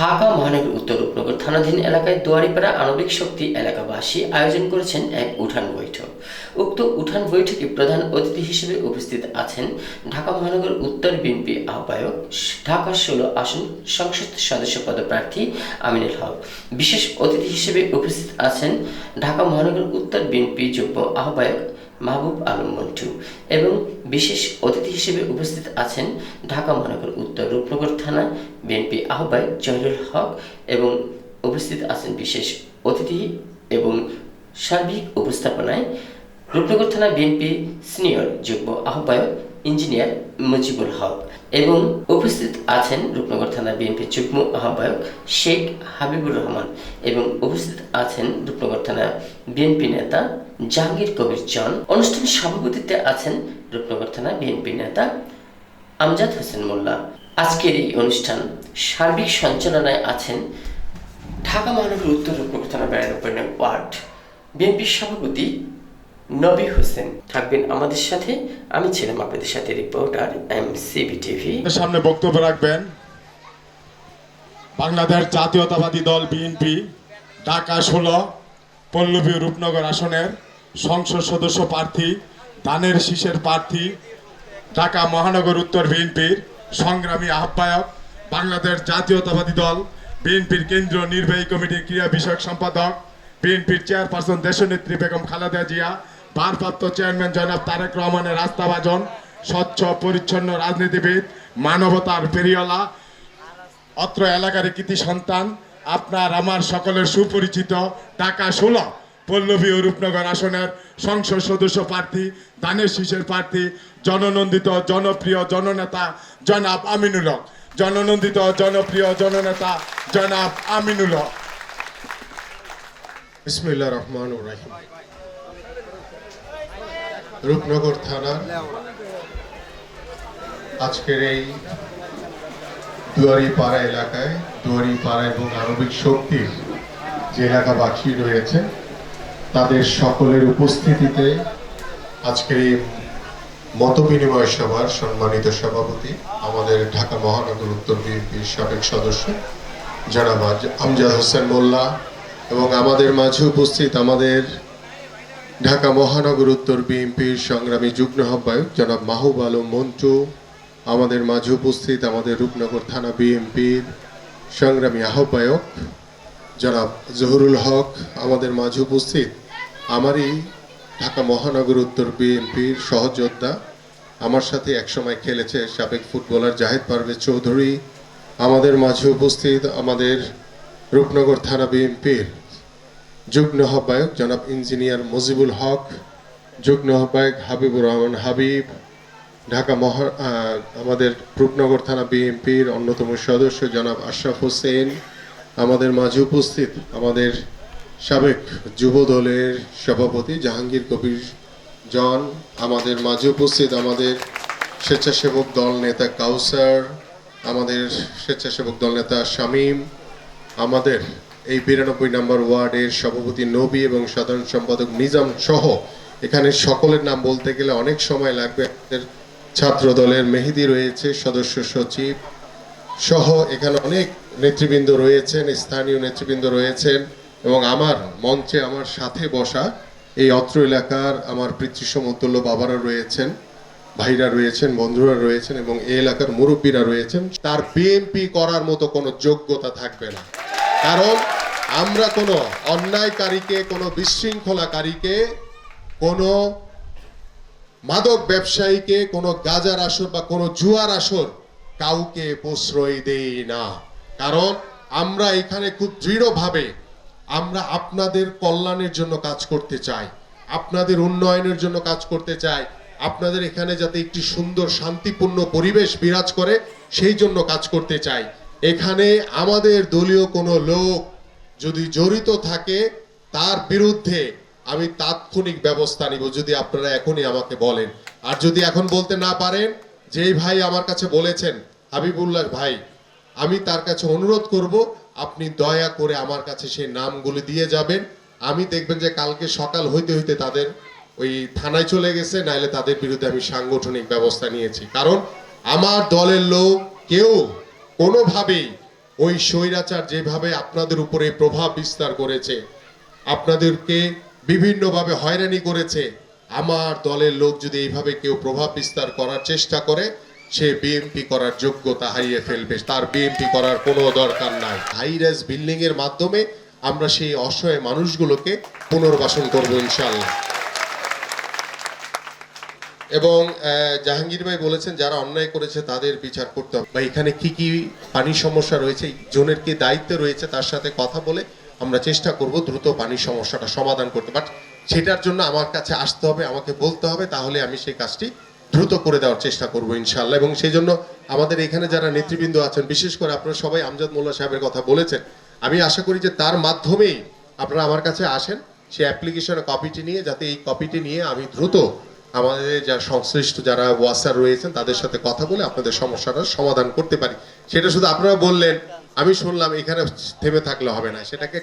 ঢাকা মহানগর উত্তর রূপনগর থানাধীন এলাকায় দুয়ারিপাড়া আণবিক শক্তি এলাকাবাসী আয়োজন করেছেন এক উঠান বৈঠক। উক্ত উঠান বৈঠকে প্রধান অতিথি হিসেবে উপস্থিত আছেন ঢাকা মহানগর উত্তর বিএনপি আহ্বায়ক, ঢাকা ষোলো আসন সংসদ সদস্য পদপ্রার্থী আমিনুল হক। বিশেষ অতিথি হিসেবে উপস্থিত আছেন ঢাকা মহানগর উত্তর বিএনপি যুগ্ম আহ্বায়ক মাহবুব আলম মন্টু এবং বিশেষ অতিথি হিসেবে উপস্থিত আছেন ঢাকা মহানগর উত্তর রূপনগর থানা বিএনপি আহ্বায়ক জহিরুল হক এবং উপস্থিত আছেন বিশেষ অতিথি এবং সার্বিক উপস্থাপনায় রূপনগর থানা বিএনপি সিনিয়র যুগ্ম আহ্বায়ক ইঞ্জিনিয়ার মুজিবুল হক এবং উপস্থিত আছেন রূপনগর থানা বিএনপি যুগ্ম আহ্বায়ক শেখ হাবিবুর রহমান এবং উপস্থিত আছেন রূপনগর থানা বিএনপি নেতা জাহাঙ্গীর কবির জন। অনুষ্ঠানে সভাপতিত্বে আছেন রূপনগর থানা বিএনপি নেতা আমজাদ হোসেন মোল্লা। আজকের এই অনুষ্ঠান সার্বিক সঞ্চালনায় আছেন ঢাকা মহানগর উত্তর রূপনগর থানা বেড়ানোপন্ন ওয়ার্ড বিএনপির সভাপতি নবী হোসেন থাকবেন আমাদের সাথে। আমি ছিলাম আপনাদের সাথে রিপোর্টার এম সিবি টিভি সামনে বক্তব্য রাখবেন। বাংলাদেশ জাতীয়তাবাদী দল বিএনপি, ঢাকা ষোলো, পল্লবী রূপনগর আসনের সংসদ সদস্য প্রার্থী ধানের শীষের প্রার্থী, ঢাকা মহানগর উত্তর বিএনপির সংগ্রামী আহ্বায়ক বাংলাদেশ জাতীয়তাবাদী দল বিএনপির কেন্দ্রীয় নির্বাহী কমিটির ক্রীড়া বিষয়ক সম্পাদক, বিএনপির চেয়ারপারসন দেশনেত্রী বেগম খালেদা জিয়া ভারপ্রাপ্ত চেয়ারম্যান জনাব তারেক রহমানের রাস্তাভাজন, স্বচ্ছ, পরিচ্ছন্ন রাজনীতিবিদ, মানবতার পেরিয়লা অত্র এলাকার কৃতি সন্তান, আপনার, আমার সকলের সুপরিচিত ঢাকা ষোলো, পল্লবী ও রূপনগর আসনের সংসদ সদস্য প্রার্থী দানের শীষের প্রার্থী, জননন্দিত, জনপ্রিয় জননেতা জনাব আমিনুল হক। জননন্দিত, জনপ্রিয় জননেতা জনাব আমিনুল হক। রহমান রাহিম। রূপনগর থানার আজকের এই দুয়ারি পাড়া এলাকায় দুয়ারি পাড়া এবং আণবিক শক্তির যে এলাকাবাসী রয়েছে, তাদের সকলের উপস্থিতিতে আজকের এই মত বিনিময় সভার সম্মানিত সভাপতি আমাদের ঢাকা মহানগর উত্তর বিএনপির সাবেক সদস্য, জনাব আজ- আমজাদ হোসেন মোল্লা এবং আমাদের মাঝে উপস্থিত আমাদের ঢাকা মহানগর উত্তর বিএনপির সংগ্রামী যুগ্ম আহ্বায়ক জনাব মাহবুব আলম মন্টু, আমাদের মাঝে উপস্থিত আমাদের রূপনগর থানা বিএনপির সংগ্রামী আহ্বায়ক জনাব জহুরুল হক, আমাদের মাঝে উপস্থিত আমারই ঢাকা মহানগর উত্তর বিএনপির সহযোদ্ধা, আমার সাথে একসময় খেলেছে সাবেক ফুটবলার জাহেদ পারভেজ চৌধুরী, আমাদের মাঝে উপস্থিত আমাদের রূপনগর থানা বিএনপির যুগ্ম আহ্বায়ক জনাব ইঞ্জিনিয়ার মুজিবুল হক যুগ্ম আহ্বায়ক হাবিবুর রহমান হাবিব, ঢাকা মহা আমাদের রূপনগর থানা বিএনপির অন্যতম সদস্য জনাব আশরাফ হোসেন, আমাদের মাঝে উপস্থিত আমাদের সাবেক যুব দলের সভাপতি জাহাঙ্গীর কবির জন, আমাদের মাঝে উপস্থিত আমাদের স্বেচ্ছাসেবক দল নেতা কাউসার, আমাদের স্বেচ্ছাসেবক দল নেতা শামীম, আমাদের এই বিরানব্বই নম্বর ওয়ার্ডের সভাপতি নবী এবং সাধারণ সম্পাদক নিজাম সহ এখানে সকলের নাম বলতে গেলে অনেক সময় লাগবে। ছাত্র দলের মেহেদি রয়েছে, সদস্য সচিব সহ এখানে অনেক নেতৃবৃন্দ রয়েছেন, স্থানীয় নেতৃবৃন্দ রয়েছেন এবং আমার মঞ্চে আমার সাথে বসা এই অত্র এলাকার আমার পিতৃসমতুল্য বাবারা রয়েছেন, ভাইরা রয়েছেন, বন্ধুরা রয়েছেন এবং এই এলাকার মুরব্বীরা রয়েছেন। তার বিএনপি করার মতো কোনো যোগ্যতা থাকবে না। কারণ আমরা কোনো অন্যায়কারীকে, কোনো বিশৃঙ্খলাকারীকে, কোনো মাদক ব্যবসায়ীকে, কোনো গাজার আসর বা কোনো জুয়ার আসর কাউকে প্রশ্রয় দেই না। কারণ আমরা এখানে খুব দৃঢ়ভাবে আমরা আপনাদের কল্যাণের জন্য কাজ করতে চাই, আপনাদের উন্নয়নের জন্য কাজ করতে চাই, আপনাদের এখানে যাতে একটি সুন্দর শান্তিপূর্ণ পরিবেশ বিরাজ করে, সেই জন্য কাজ করতে চাই। এখানে আমাদের দলীয় কোনো লোক যদি জড়িত থাকে, তার বিরুদ্ধে আমি তাৎক্ষণিক ব্যবস্থা নিব, যদি আপনারা এখনই আমাকে বলেন। আর যদি এখন বলতে না পারেন, যেই ভাই আমার কাছে বলেছেন, হাবিবুল্লাহ ভাই, আমি তার কাছে অনুরোধ করব, আপনি দয়া করে আমার কাছে সেই নামগুলি দিয়ে যাবেন। আমি দেখবেন যে কালকে সকাল হইতে হইতে তাদের ওই থানায় চলে গেছে, নাইলে তাদের বিরুদ্ধে আমি সাংগঠনিক ব্যবস্থা নিয়েছি। কারণ আমার দলের লোক কেউ কোনোভাবেই ওই স্বৈরাচার যেভাবে আপনাদের উপরে প্রভাব বিস্তার করেছে, আপনাদেরকে বিভিন্নভাবে হয়রানি করেছে, আমার দলের লোক যদি এইভাবে কেউ প্রভাব বিস্তার করার চেষ্টা করে, সে বিএমপি করার যোগ্যতা হারিয়ে ফেলবে। তার বিএমপি করার কোনো দরকার নাই। হাইরাস বিল্ডিং এর মাধ্যমে আমরা সেই অসহায় মানুষগুলোকে পুনর্বাসন করব ইনশাল্লাহ এবং জাহাঙ্গীর ভাই বলেছেন যারা অন্যায় করেছে তাদের বিচার করতে হবে। বা এখানে কি কি পানির সমস্যা রয়েছে? জনের কি দায়িত্ব রয়েছে তার সাথে কথা বলে আমরা চেষ্টা করব দ্রুত পানির সমস্যাটা সমাধান করতে। বাট সেটার জন্য আমার কাছে আসতে হবে, আমাকে বলতে হবে, তাহলে আমি সেই কাজটি দ্রুত করে দেওয়ার চেষ্টা করব ইনশাল্লাহ এবং সেই জন্য আমাদের এখানে যারা নেতৃবৃন্দ আছেন, বিশেষ করে আপনারা সবাই আমজাদ মোল্লা সাহেবের কথা বলেছেন, আমি আশা করি যে তার মাধ্যমেই আপনারা আমার কাছে আসেন সেই অ্যাপ্লিকেশনের কপিটি নিয়ে, যাতে এই কপিটি নিয়ে আমি দ্রুত আমাদের যা সংশ্লিষ্ট যারা ওয়াসার রয়েছেন, তাদের সাথে কথা বলে আপনাদের সমস্যাটা সমাধান করতে পারি। সেটা শুধু আপনারা বললেন, আমি শুনলাম এখানে থেমে থাকলে হবে না। সেটাকে